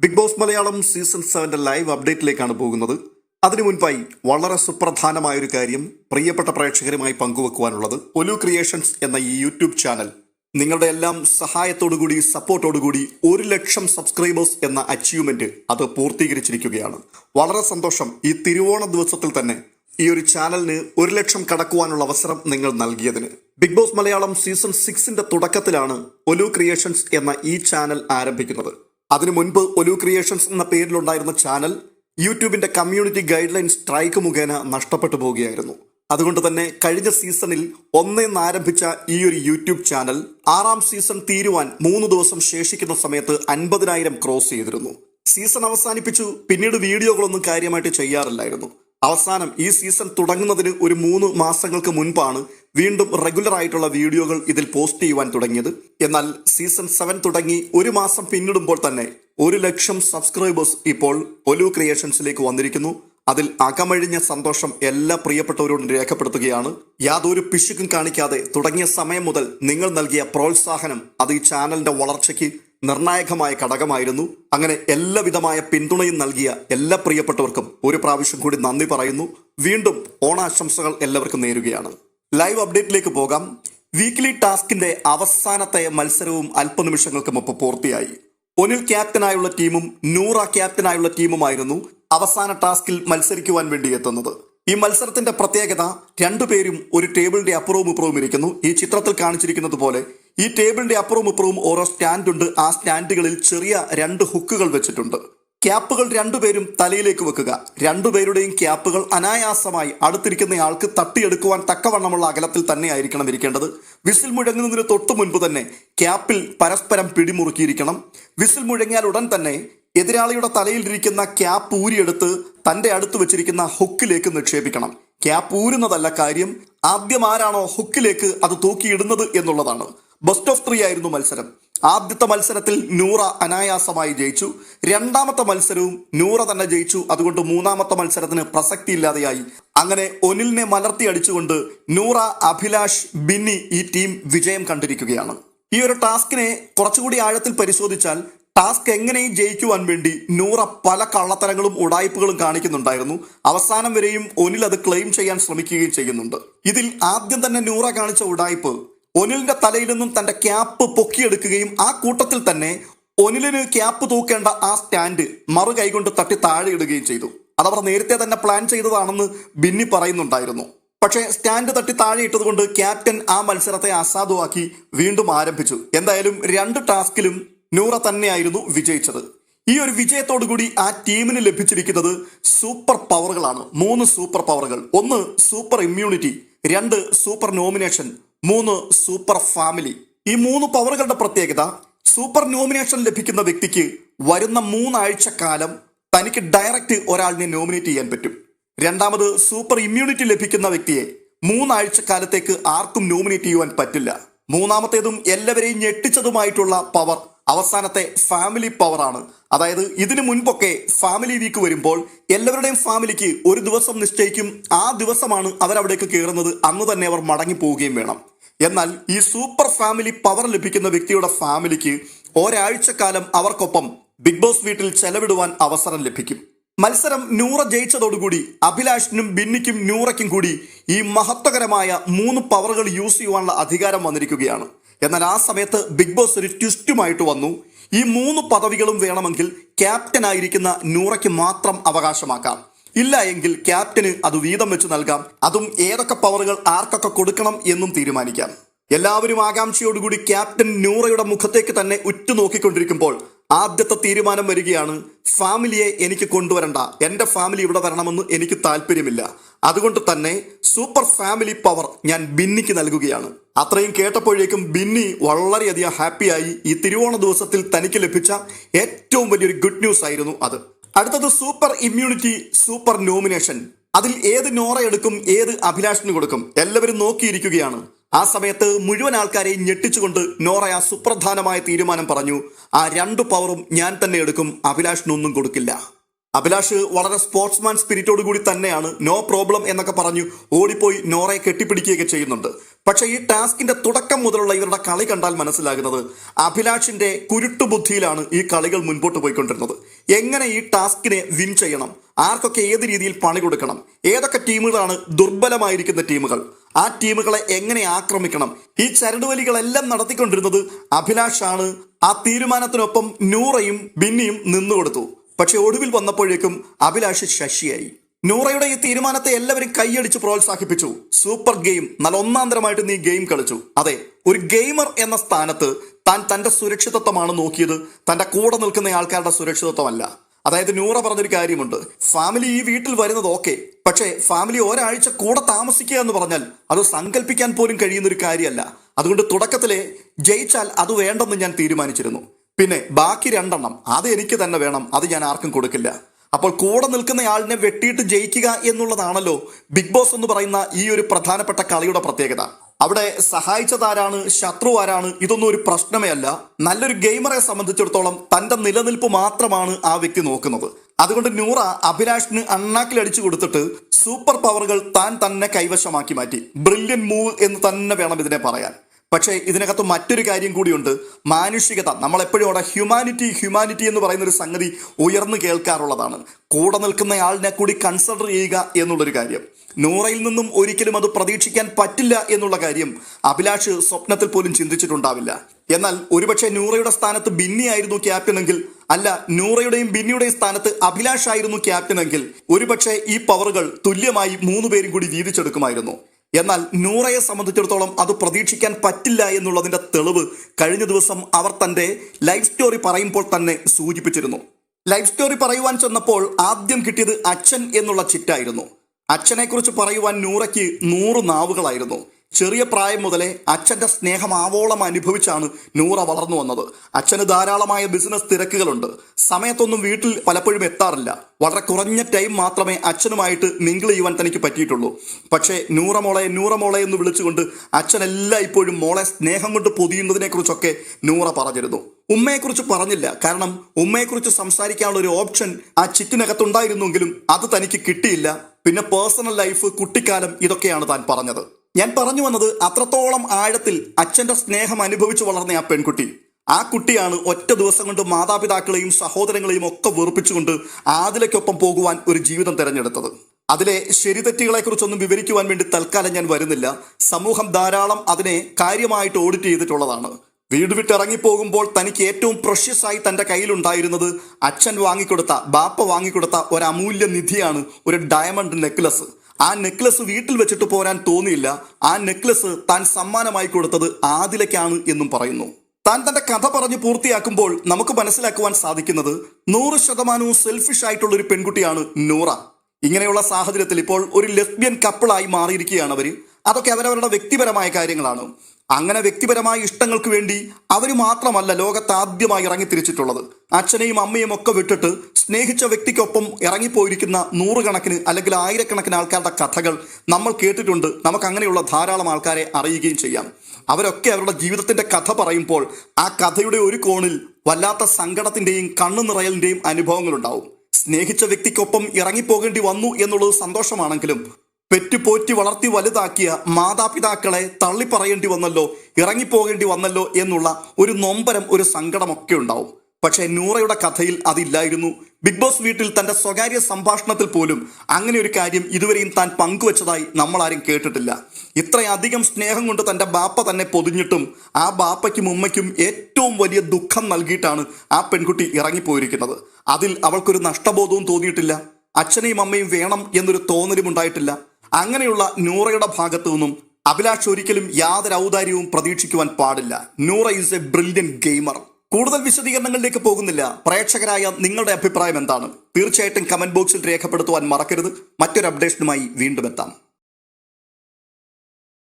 Big boss Malayalam season സെവന്റെ live അപ്ഡേറ്റിലേക്കാണ് പോകുന്നത്. അതിനു മുൻപായി വളരെ സുപ്രധാനമായ ഒരു കാര്യം പ്രിയപ്പെട്ട പ്രേക്ഷകരുമായി പങ്കുവെക്കുവാനുള്ളത് ഒലു ക്രിയേഷൻസ് എന്ന ഈ യൂട്യൂബ് ചാനൽ. നിങ്ങളുടെ എല്ലാം സഹായത്തോടുകൂടി സപ്പോർട്ടോടുകൂടി ഒരു ലക്ഷം സബ്സ്ക്രൈബേഴ്സ് എന്ന അച്ചീവ്മെന്റ് അത് പൂർത്തീകരിച്ചിരിക്കുകയാണ്. വളരെ സന്തോഷം ഈ തിരുവോണ ദിവസത്തിൽ തന്നെ ഈ ഒരു ചാനലിന് ഒരു ലക്ഷം കടക്കുവാനുള്ള അവസരം നിങ്ങൾ നൽകിയതിന്. ബിഗ് ബോസ് മലയാളം സീസൺ സിക്സിന്റെ തുടക്കത്തിലാണ് ഒലു ക്രിയേഷൻസ് എന്ന ഈ ചാനൽ ആരംഭിക്കുന്നത്. അതിനു മുൻപ് ഒലു ക്രിയേഷൻസ് എന്ന പേരിലുണ്ടായിരുന്ന ചാനൽ യൂട്യൂബിന്റെ കമ്മ്യൂണിറ്റി ഗൈഡ് ലൈൻ സ്ട്രൈക്ക് മുഖേന നഷ്ടപ്പെട്ടു പോവുകയായിരുന്നു. അതുകൊണ്ട് തന്നെ കഴിഞ്ഞ സീസണിൽ ഒന്നേന്ന് ആരംഭിച്ച ഈ ഒരു യൂട്യൂബ് ചാനൽ ആറാം സീസൺ തീരുവാൻ മൂന്ന് ദിവസം ശേഷിക്കുന്ന സമയത്ത് അൻപതിനായിരം ക്രോസ് ചെയ്തിരുന്നു. സീസൺ അവസാനിപ്പിച്ചു പിന്നീട് വീഡിയോകളൊന്നും കാര്യമായിട്ട് ചെയ്യാറില്ലായിരുന്നു. അവസാനം ഈ സീസൺ തുടങ്ങുന്നതിന് ഒരു മൂന്ന് മാസങ്ങൾക്ക് മുൻപാണ് വീണ്ടും റെഗുലർ ആയിട്ടുള്ള വീഡിയോകൾ ഇതിൽ പോസ്റ്റ് ചെയ്യുവാൻ തുടങ്ങിയത്. എന്നാൽ സീസൺ സെവൻ തുടങ്ങി ഒരു മാസം പിന്നിടുമ്പോൾ തന്നെ ഒരു ലക്ഷം സബ്സ്ക്രൈബേഴ്സ് ഇപ്പോൾ ഒലു ക്രിയേഷൻസിലേക്ക് വന്നിരിക്കുന്നു. അതിൽ അകമഴിഞ്ഞ സന്തോഷം എല്ലാ പ്രിയപ്പെട്ടവരോടും രേഖപ്പെടുത്തുകയാണ്. യാതൊരു പിശുക്കും കാണിക്കാതെ തുടങ്ങിയ സമയം മുതൽ നിങ്ങൾ നൽകിയ പ്രോത്സാഹനം അത് ഈ ചാനലിന്റെ വളർച്ചയ്ക്ക് നിർണായകമായ ഘടകമായിരുന്നു. അങ്ങനെ എല്ലാവിധമായ പിന്തുണയും നൽകിയ എല്ലാ പ്രിയപ്പെട്ടവർക്കും ഒരു പ്രാവശ്യം കൂടി നന്ദി പറയുന്നു. വീണ്ടും ഓണാശംസകൾ എല്ലാവർക്കും നേരുകയാണ്. ലൈവ് അപ്ഡേറ്റിലേക്ക് പോകാം. വീക്ക്ലി ടാസ്കിന്റെ അവസാനത്തെ മത്സരവും അല്പനിമിഷങ്ങൾക്ക് മുമ്പ് പൂർത്തിയായി. ഒനിൽ ക്യാപ്റ്റനായുള്ള ടീമും നൂറ ക്യാപ്റ്റനായുള്ള ടീമുമായിരുന്നു അവസാന ടാസ്കിൽ മത്സരിക്കുവാൻ വേണ്ടി എത്തുന്നത്. ഈ മത്സരത്തിന്റെ പ്രത്യേകത രണ്ടുപേരും ഒരു ടേബിളിന്റെ അപ്പുറവും ഇപ്പുറവും ഇരിക്കുന്നു. ഈ ചിത്രത്തിൽ കാണിച്ചിരിക്കുന്നത് പോലെ ഈ ടേബിളിന്റെ അപ്പുറവും ഇപ്പുറവും ഓരോ സ്റ്റാൻഡുണ്ട്. ആ സ്റ്റാൻഡുകളിൽ ചെറിയ രണ്ട് ഹുക്കുകൾ വെച്ചിട്ടുണ്ട്. ക്യാപ്പുകൾ രണ്ടുപേരും തലയിലേക്ക് വെക്കുക. രണ്ടുപേരുടെയും ക്യാപ്പുകൾ അനായാസമായി അടുത്തിരിക്കുന്നയാൾക്ക് തട്ടിയെടുക്കുവാൻ തക്കവണ്ണമുള്ള അകലത്തിൽ തന്നെ ആയിരിക്കണം ഇരിക്കേണ്ടത്. വിസിൽ മുഴങ്ങുന്നതിന് തൊട്ടു മുൻപ് തന്നെ ക്യാപ്പിൽ പരസ്പരം പിടിമുറുക്കിയിരിക്കണം. വിസിൽ മുഴങ്ങിയാൽ ഉടൻ തന്നെ എതിരാളിയുടെ തലയിലിരിക്കുന്ന ക്യാപ്പ് ഊരിയെടുത്ത് തന്റെ അടുത്ത് വെച്ചിരിക്കുന്ന ഹുക്കിലേക്ക് നിക്ഷേപിക്കണം. ക്യാപ്പ് ഊരുന്നതല്ല കാര്യം. ആദ്യം ആരാണോ ഹുക്കിലേക്ക് അത് തൂക്കിയിടുന്നത് എന്നുള്ളതാണ്. ബെസ്റ്റ് ഓഫ് ത്രീ ആയിരുന്നു മത്സരം. ആദ്യത്തെ മത്സരത്തിൽ നൂറ അനായാസമായി ജയിച്ചു. രണ്ടാമത്തെ മത്സരവും നൂറ തന്നെ ജയിച്ചു. അതുകൊണ്ട് മൂന്നാമത്തെ മത്സരത്തിന് പ്രസക്തി ഇല്ലാതെയായി അങ്ങനെ ഒനിലിനെ മലർത്തി അടിച്ചുകൊണ്ട് നൂറ അഭിലാഷ് ബിന്നി ഈ ടീം വിജയം കണ്ടിരിക്കുകയാണ്. ഈ ഒരു ടാസ്കിനെ കുറച്ചുകൂടി ആഴത്തിൽ പരിശോധിച്ചാൽ ടാസ്ക് എങ്ങനെയും ജയിക്കുവാൻ വേണ്ടി നൂറ പല കള്ളത്തരങ്ങളും ഉടായ്പകളും കാണിക്കുന്നുണ്ടായിരുന്നു. അവസാനം വരെയും ഒനിൽ അത് ക്ലെയിം ചെയ്യാൻ ശ്രമിക്കുകയും ചെയ്യുന്നുണ്ട്. ഇതിൽ ആദ്യം തന്നെ നൂറ കാണിച്ച ഉടായ്പ് ഒനിലിന്റെ തലയിൽ നിന്നും തന്റെ ക്യാപ്പ് പൊക്കിയെടുക്കുകയും ആ കൂട്ടത്തിൽ തന്നെ ഒനിലിന് ക്യാപ്പ് തൂക്കേണ്ട ആ സ്റ്റാൻഡ് മറു കൈകൊണ്ട് തട്ടി താഴെ ഇടുകയും ചെയ്തു. അതവർ നേരത്തെ തന്നെ പ്ലാൻ ചെയ്തതാണെന്ന് ബിന്നി പറയുന്നുണ്ടായിരുന്നു. പക്ഷേ സ്റ്റാൻഡ് തട്ടി താഴെ ഇട്ടതുകൊണ്ട് ക്യാപ്റ്റൻ ആ മത്സരത്തെ അസാധുവാക്കി വീണ്ടും ആരംഭിച്ചു. എന്തായാലും രണ്ട് ടാസ്കിലും നൂറ തന്നെയായിരുന്നു വിജയിച്ചത്. ഈ ഒരു വിജയത്തോടുകൂടി ആ ടീമിന് ലഭിച്ചിരിക്കുന്നത് സൂപ്പർ പവറുകളാണ്. മൂന്ന് സൂപ്പർ പവറുകൾ. ഒന്ന് സൂപ്പർ ഇമ്മ്യൂണിറ്റി രണ്ട് സൂപ്പർ നോമിനേഷൻ മൂന്ന് സൂപ്പർ ഫാമിലി. ഈ മൂന്ന് പവറുകളുടെ പ്രത്യേകത സൂപ്പർ നോമിനേഷൻ ലഭിക്കുന്ന വ്യക്തിക്ക് വരുന്ന മൂന്നാഴ്ച കാലം തനിക്ക് ഡയറക്റ്റ് ഒരാളിനെ നോമിനേറ്റ് ചെയ്യാൻ പറ്റും. രണ്ടാമത് സൂപ്പർ ഇമ്മ്യൂണിറ്റി ലഭിക്കുന്ന വ്യക്തിയെ മൂന്നാഴ്ച കാലത്തേക്ക് ആർക്കും നോമിനേറ്റ് ചെയ്യുവാൻ പറ്റില്ല. മൂന്നാമത്തേതും എല്ലാവരെയും ഞെട്ടിച്ചതുമായിട്ടുള്ള പവർ അവസാനത്തെ ഫാമിലി പവറാണ് അതായത് ഇതിനു മുൻപൊക്കെ ഫാമിലി വീക്ക് വരുമ്പോൾ എല്ലാവരുടെയും ഫാമിലിക്ക് ഒരു ദിവസം നിശ്ചയിക്കും. ആ ദിവസമാണ് അവരവിടേക്ക് കയറുന്നത്. അന്ന് തന്നെ അവർ മടങ്ങി പോവുകയും വേണം. എന്നാൽ ഈ സൂപ്പർ ഫാമിലി പവർ ലഭിക്കുന്ന വ്യക്തിയുടെ ഫാമിലിക്ക് ഒരാഴ്ചക്കാലം അവർക്കൊപ്പം ബിഗ് ബോസ് വീട്ടിൽ ചെലവിടുവാൻ അവസരം ലഭിക്കും. മത്സരം നൂറ ജയിച്ചതോടുകൂടി അഭിലാഷിനും ബിന്നിക്കും നൂറയ്ക്കും കൂടി ഈ മഹത്വകരമായ മൂന്ന് പവറുകൾ യൂസ് ചെയ്യുവാനുള്ള അധികാരം വന്നിരിക്കുകയാണ്. എന്നാൽ ആ സമയത്ത് ബിഗ് ബോസ് ഒരു ട്വിസ്റ്റുമായിട്ട് വന്നു. ഈ മൂന്ന് പദവികളും വേണമെങ്കിൽ ക്യാപ്റ്റൻ ആയിരിക്കുന്ന നൂറയ്ക്ക് മാത്രം അവകാശമാക്കാം. ഇല്ല എങ്കിൽ ക്യാപ്റ്റന് അത് വീതം വെച്ച് നൽകാം. അതും ഏതൊക്കെ പവറുകൾ ആർക്കൊക്കെ കൊടുക്കണം എന്നും തീരുമാനിക്കാം. എല്ലാവരും ആകാംക്ഷയോടുകൂടി ക്യാപ്റ്റൻ നൂറയുടെ മുഖത്തേക്ക് തന്നെ ഉറ്റുനോക്കിക്കൊണ്ടിരിക്കുമ്പോൾ ആദ്യത്തെ തീരുമാനം വരികയാണ് ഫാമിലിയെ എനിക്ക് കൊണ്ടുവരണ്ട. എന്റെ ഫാമിലി ഇവിടെ വരണമെന്ന് എനിക്ക് താല്പര്യമില്ല. അതുകൊണ്ട് തന്നെ സൂപ്പർ ഫാമിലി പവർ ഞാൻ ബിന്നിക്ക് നൽകുകയാണ്. അത്രയും കേട്ടപ്പോഴേക്കും ബിന്നി വളരെയധികം ഹാപ്പിയായി ഈ തിരുവോണ ദിവസത്തിൽ തനിക്ക് ലഭിച്ച ഏറ്റവും വലിയൊരു ഗുഡ് ന്യൂസ് ആയിരുന്നു അത്. അടുത്തത് സൂപ്പർ ഇമ്മ്യൂണിറ്റി സൂപ്പർ നോമിനേഷൻ. അതിൽ ഏത് നോറ എടുക്കും ഏത് അഭിലാഷിന് കൊടുക്കും? എല്ലാവരും നോക്കിയിരിക്കുകയാണ്. ആ സമയത്ത് മുഴുവൻ ആൾക്കാരെയും ഞെട്ടിച്ചുകൊണ്ട് നോറ ആ സുപ്രധാനമായ തീരുമാനം പറഞ്ഞു. ആ രണ്ടു പവറും ഞാൻ തന്നെ എടുക്കും. അഭിലാഷിനൊന്നും കൊടുക്കില്ല. അഭിലാഷ് വളരെ സ്പോർട്സ്മാൻ സ്പിരിറ്റോട് കൂടി തന്നെയാണ്. നോ പ്രോബ്ലം എന്നൊക്കെ പറഞ്ഞു ഓടിപ്പോയി നോറയെ കെട്ടിപ്പിടിക്കുകയൊക്കെ ചെയ്യുന്നുണ്ട്. പക്ഷെ ഈ ടാസ്കിന്റെ തുടക്കം മുതലുള്ള ഇവരുടെ കളി കണ്ടാൽ മനസ്സിലാകുന്നത് അഭിലാഷിന്റെ കുരുട്ടുബുദ്ധിയിലാണ് ഈ കളികൾ മുൻപോട്ട് പോയിക്കൊണ്ടിരുന്നത്. എങ്ങനെ ഈ ടാസ്കിനെ വിൻ ചെയ്യണം? ആർക്കൊക്കെ ഏത് രീതിയിൽ പണി കൊടുക്കണം? ഏതൊക്കെ ടീമുകളാണ് ദുർബലമായിരിക്കുന്ന ടീമുകൾ? ആ ടീമുകളെ എങ്ങനെ ആക്രമിക്കണം? ഈ ചരടുവലികളെല്ലാം നടത്തിക്കൊണ്ടിരുന്നത് അഭിലാഷാണ്. ആ തീരുമാനത്തിനൊപ്പം നൂറയും ബിന്നിയും നിന്നുകൊടുത്തു പക്ഷെ ഒടുവിൽ വന്നപ്പോഴേക്കും അഭിലാഷ് ശശിയായി. നൂറയുടെ ഈ തീരുമാനത്തെ എല്ലാവരും കൈയടിച്ച് പ്രോത്സാഹിപ്പിച്ചു. സൂപ്പർ ഗെയിം നല്ല ഒന്നാന്തരമായിട്ട് നീ ഗെയിം കളിച്ചു. അതെ ഒരു ഗെയിമർ എന്ന സ്ഥാനത്ത് താൻ തന്റെ സുരക്ഷിതത്വമാണ് നോക്കിയത്. തന്റെ കൂടെ നിൽക്കുന്ന ആൾക്കാരുടെ സുരക്ഷിതത്വമല്ല. അതായത് നൂറ പറഞ്ഞൊരു കാര്യമുണ്ട്. ഫാമിലി ഈ വീട്ടിൽ വരുന്നത് ഓക്കെ. പക്ഷേ ഫാമിലി ഒരാഴ്ച കൂടെ താമസിക്കുക എന്ന് പറഞ്ഞാൽ അത് സങ്കല്പിക്കാൻ പോലും കഴിയുന്ന ഒരു കാര്യമല്ല. അതുകൊണ്ട് തുടക്കത്തിലെ ജയിച്ചാൽ അത് വേണ്ടെന്ന് ഞാൻ തീരുമാനിച്ചിരുന്നു. പിന്നെ ബാക്കി രണ്ടെണ്ണം അത് എനിക്ക് തന്നെ വേണം അത് ഞാൻ ആർക്കും കൊടുക്കില്ല. അപ്പോൾ കൂടെ നിൽക്കുന്ന ആളിനെ വെട്ടിയിട്ട് ജയിക്കുക എന്നുള്ളതാണല്ലോ ബിഗ് ബോസ് എന്ന് പറയുന്ന ഈ ഒരു പ്രധാനപ്പെട്ട കളിയുടെ പ്രത്യേകത. അവിടെ സഹായിച്ചതാരാണ് ശത്രു ആരാണ് ഇതൊന്നും ഒരു പ്രശ്നമേ അല്ല. നല്ലൊരു ഗെയിമറെ സംബന്ധിച്ചിടത്തോളം തന്റെ നിലനിൽപ്പ് മാത്രമാണ് ആ വ്യക്തി നോക്കുന്നത്. അതുകൊണ്ട് നൂറ അഭിലാഷിന് അണ്ണാക്കിലടിച്ചു കൊടുത്തിട്ട് സൂപ്പർ പവറുകൾ താൻ തന്നെ കൈവശമാക്കി മാറ്റി. ബ്രില്യൻ മൂവ് എന്ന് തന്നെ വേണം ഇതിനെ പറയാൻ. പക്ഷേ ഇതിനകത്ത് മറ്റൊരു കാര്യം കൂടിയുണ്ട്. മാനുഷികത. നമ്മളെപ്പോഴും അവിടെ ഹ്യൂമാനിറ്റി ഹ്യൂമാനിറ്റി എന്ന് പറയുന്ന ഒരു സംഗതി ഉയർന്നു കേൾക്കാറുള്ളതാണ്. കൂടെ നിൽക്കുന്ന നിൽക്കുന്നയാളിനെ കൂടി കൺസിഡർ ചെയ്യുക എന്നുള്ളൊരു കാര്യം. നൂറയിൽ നിന്നും ഒരിക്കലും അത് പ്രതീക്ഷിക്കാൻ പറ്റില്ല എന്നുള്ള കാര്യം അഭിലാഷ് സ്വപ്നത്തിൽ പോലും ചിന്തിച്ചിട്ടുണ്ടാവില്ല. എന്നാൽ ഒരുപക്ഷെ നൂറയുടെ സ്ഥാനത്ത് ബിന്നി ആയിരുന്നു ക്യാപ്റ്റനെങ്കിൽ അല്ല നൂറയുടെയും ബിന്നിയുടെയും സ്ഥാനത്ത് അഭിലാഷ് ആയിരുന്നു ക്യാപ്റ്റനെങ്കിൽ ഒരുപക്ഷെ ഈ പവറുകൾ തുല്യമായി മൂന്ന് പേരും കൂടി വീതിച്ചെടുക്കുമായിരുന്നു. എന്നാൽ നൂറയെ സംബന്ധിച്ചിടത്തോളം അത് പ്രതീക്ഷിക്കാൻ പറ്റില്ല എന്നുള്ളതിന്റെ തെളിവ് കഴിഞ്ഞ ദിവസം അവർ തന്റെ ലൈഫ് സ്റ്റോറി പറയുമ്പോൾ തന്നെ സൂചിപ്പിച്ചിരുന്നു. ലൈഫ് സ്റ്റോറി പറയുവാൻ ചെന്നപ്പോൾ ആദ്യം കിട്ടിയത് അച്ഛൻ എന്നുള്ള ചിറ്റായിരുന്നു. അച്ഛനെക്കുറിച്ച് പറയുവാൻ നൂറയ്ക്ക് നൂറ് നാവുകളായിരുന്നു. ചെറിയ പ്രായം മുതലേ അച്ഛന്റെ സ്നേഹം ആവോളം അനുഭവിച്ചാണ് നൂറ വളർന്നു വന്നത്. അച്ഛന് ധാരാളമായ ബിസിനസ് തിരക്കുകളുണ്ട്. സമയത്തൊന്നും വീട്ടിൽ പലപ്പോഴും എത്താറില്ല. വളരെ കുറഞ്ഞ ടൈം മാത്രമേ അച്ഛനുമായിട്ട് മിങ്കിൾ ചെയ്യുവാൻ തനിക്ക് പറ്റിയിട്ടുള്ളൂ. പക്ഷേ നൂറമോളെ നൂറമോളെ നൂറ മോളെ എന്ന് വിളിച്ചുകൊണ്ട് അച്ഛൻ എല്ലാ ഇപ്പോഴും മോളെ സ്നേഹം കൊണ്ട് പൊതിയുന്നതിനെക്കുറിച്ചൊക്കെ നൂറ പറഞ്ഞിരുന്നു. ഉമ്മയെക്കുറിച്ച് പറഞ്ഞില്ല. കാരണം ഉമ്മയെക്കുറിച്ച് സംസാരിക്കാനുള്ള ഒരു ഓപ്ഷൻ ആ ചിറ്റിനകത്തുണ്ടായിരുന്നുവെങ്കിലും അത് തനിക്ക് കിട്ടിയില്ല. പിന്നെ പേഴ്സണൽ ലൈഫ് കുട്ടിക്കാലം ഇതൊക്കെയാണ് താൻ പറഞ്ഞത്. ഞാൻ പറഞ്ഞു വന്നത് അത്രത്തോളം ആഴത്തിൽ അച്ഛന്റെ സ്നേഹം അനുഭവിച്ചു വളർന്ന ആ പെൺകുട്ടി. ആ കുട്ടിയാണ് ഒറ്റ ദിവസം കൊണ്ട് മാതാപിതാക്കളെയും സഹോദരങ്ങളെയും ഒക്കെ വെറുപ്പിച്ചുകൊണ്ട് ആദിലയ്ക്കൊപ്പം പോകുവാൻ ഒരു ജീവിതം തിരഞ്ഞെടുത്തത്. അതിലെ ശരിതെറ്റുകളെ കുറിച്ചൊന്നും വിവരിക്കുവാൻ വേണ്ടി തൽക്കാലം ഞാൻ വരുന്നില്ല. സമൂഹം ധാരാളം അതിനെ കാര്യമായിട്ട് ഓഡിറ്റ് ചെയ്തിട്ടുള്ളതാണ്. വീട് വിട്ടിറങ്ങിപ്പോകുമ്പോൾ തനിക്ക് ഏറ്റവും പ്രഷ്യസ് ആയി തന്റെ കയ്യിലുണ്ടായിരുന്നത് അച്ഛൻ വാങ്ങിക്കൊടുത്ത ബാപ്പ വാങ്ങിക്കൊടുത്ത ഒരു അമൂല്യ നിധിയാണ് ഒരു ഡയമണ്ട് നെക്ലസ്. ആ നെക്ലസ് വീട്ടിൽ വെച്ചിട്ട് പോരാൻ തോന്നിയില്ല. ആ നെക്ലസ് താൻ സമ്മാനമായി കൊടുത്തത് ആദിലയ്ക്കാണ് എന്നും പറയുന്നു. താൻ തന്റെ കഥ പറഞ്ഞ് പൂർത്തിയാക്കുമ്പോൾ നമുക്ക് മനസ്സിലാക്കുവാൻ സാധിക്കുന്നത് നൂറ് ശതമാനവും സെൽഫിഷ് ആയിട്ടുള്ള ഒരു പെൺകുട്ടിയാണ് നൂറ. ഇങ്ങനെയുള്ള സാഹചര്യത്തിൽ ഇപ്പോൾ ഒരു ലെസ്ബിയൻ കപ്പിളായി മാറിയിരിക്കുകയാണ് അവർ അതൊക്കെ അവരവരുടെ വ്യക്തിപരമായ കാര്യങ്ങളാണ്. അങ്ങനെ വ്യക്തിപരമായ ഇഷ്ടങ്ങൾക്ക് വേണ്ടി അവർ മാത്രമല്ല ലോകത്ത് ആദ്യമായി ഇറങ്ങിത്തിരിച്ചിട്ടുള്ളത്. അച്ഛനെയും അമ്മയും ഒക്കെ വിട്ടിട്ട് സ്നേഹിച്ച വ്യക്തിക്കൊപ്പം ഇറങ്ങിപ്പോയിരിക്കുന്ന നൂറുകണക്കിന് അല്ലെങ്കിൽ ആയിരക്കണക്കിന് ആൾക്കാരുടെ കഥകൾ നമ്മൾ കേട്ടിട്ടുണ്ട്. നമുക്ക് അങ്ങനെയുള്ള ധാരാളം ആൾക്കാരെ അറിയുകയും ചെയ്യാം. അവരൊക്കെ അവരുടെ ജീവിതത്തിന്റെ കഥ പറയുമ്പോൾ ആ കഥയുടെ ഒരു കോണിൽ വല്ലാത്ത സങ്കടത്തിന്റെയും കണ്ണു നിറയലിന്റെയും അനുഭവങ്ങളുണ്ടാവും. സ്നേഹിച്ച വ്യക്തിക്കൊപ്പം ഇറങ്ങിപ്പോകേണ്ടി വന്നു എന്നുള്ളത് സന്തോഷമാണെങ്കിലും പെറ്റുപോറ്റി വളർത്തി വലുതാക്കിയ മാതാപിതാക്കളെ തള്ളിപ്പറയേണ്ടി വന്നല്ലോ ഇറങ്ങിപ്പോകേണ്ടി വന്നല്ലോ എന്നുള്ള ഒരു നൊമ്പരം ഒരു സങ്കടമൊക്കെ ഉണ്ടാവും. പക്ഷേ നൂറയുടെ കഥയിൽ അതില്ലായിരുന്നു. ബിഗ് ബോസ് വീട്ടിൽ തന്റെ സ്വകാര്യ സംഭാഷണത്തിൽ പോലും അങ്ങനെ ഒരു കാര്യം ഇതുവരെയും താൻ പങ്കുവച്ചതായി നമ്മൾ ആരും കേട്ടിട്ടില്ല. ഇത്രയധികം സ്നേഹം കൊണ്ട് തന്റെ ബാപ്പ തന്നെ പൊതിഞ്ഞിട്ടും ആ ബാപ്പയ്ക്കും ഉമ്മയ്ക്കും ഏറ്റവും വലിയ ദുഃഖം നൽകിയിട്ടാണ് ആ പെൺകുട്ടി ഇറങ്ങിപ്പോയിരിക്കുന്നത്. അതിൽ അവൾക്കൊരു നഷ്ടബോധവും തോന്നിയിട്ടില്ല. അച്ഛനെയും അമ്മയും വേണം എന്നൊരു തോന്നലും ഉണ്ടായിട്ടില്ല. അങ്ങനെയുള്ള നൂറയുടെ ഭാഗത്തു നിന്നും അഭിലാഷ് ഒരിക്കലും യാതൊരു ഔദാര്യവും പ്രതീക്ഷിക്കുവാൻ പാടില്ല. Noora is a brilliant gamer കൂടുതൽ വിശദീകരണങ്ങളിലേക്ക് പോകുന്നില്ല. പ്രേക്ഷകരായ നിങ്ങളുടെ അഭിപ്രായം എന്താണ്? തീർച്ചയായിട്ടും കമന്റ് ബോക്സിൽ രേഖപ്പെടുത്തുവാൻ മറക്കരുത്. മറ്റൊരു അപ്ഡേഷനുമായി വീണ്ടും എത്താം.